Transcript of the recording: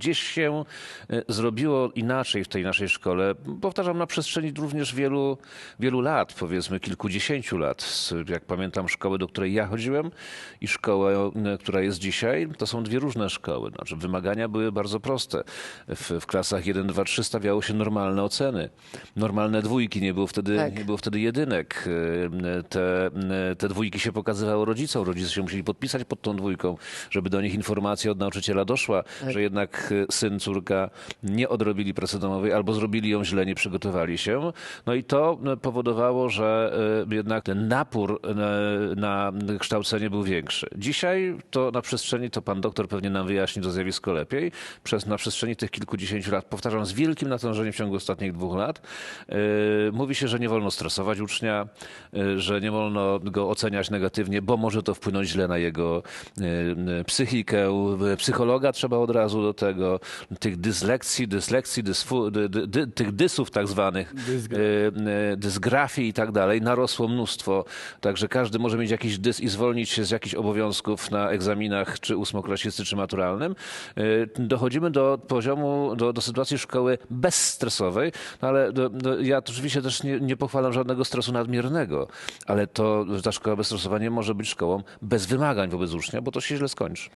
Gdzieś się e, zrobiło inaczej w tej naszej szkole. Powtarzam, na przestrzeni również wielu, wielu lat, powiedzmy kilkudziesięciu lat. Jak pamiętam szkołę, do której ja chodziłem i szkołę, e, która jest dzisiaj, to są dwie różne szkoły. Znaczy, wymagania były bardzo proste. W, w klasach 1, 2, 3 stawiało się normalne oceny. Normalne dwójki, nie było wtedy, Tak. nie było wtedy jedynek. E, Te, te dwójki się pokazywało rodzicom. Rodzice się musieli podpisać pod tą dwójką, żeby do nich informacja od nauczyciela doszła, że jednak syn, córka nie odrobili pracy domowej albo zrobili ją źle, nie przygotowali się. No i to powodowało, że e, jednak ten napór e, na kształcenie był większy. Dzisiaj to na przestrzeni, to pan doktor pewnie nam wyjaśni to zjawisko lepiej, przez, na przestrzeni tych kilkudziesięciu lat, powtarzam, z wielkim natężeniem w ciągu ostatnich dwóch lat, e, mówi się, że nie wolno stresować ucznia, że nie wolno go oceniać negatywnie, bo może to wpłynąć źle na jego psychikę. Psychologa trzeba od razu do tego, tych dyslekcji, dyslekcji, dysfu, dy, dy, dy, tych dysów tak zwanych, e, dysgrafii i tak dalej, narosło mnóstwo. Także każdy może mieć jakiś dys i zwolnić się z jakichś obowiązków na egzaminach, czy ósmoklasisty, czy maturalnym. E, Dochodzimy do poziomu, do, do sytuacji szkoły bezstresowej, no ale do, do, ja oczywiście też nie, nie pochwalam żadnego stresu nadmiernego, ale to ta szkoła bezstresowa nie może być szkołą bez wymagań wobec ucznia, bo to się źle skończy.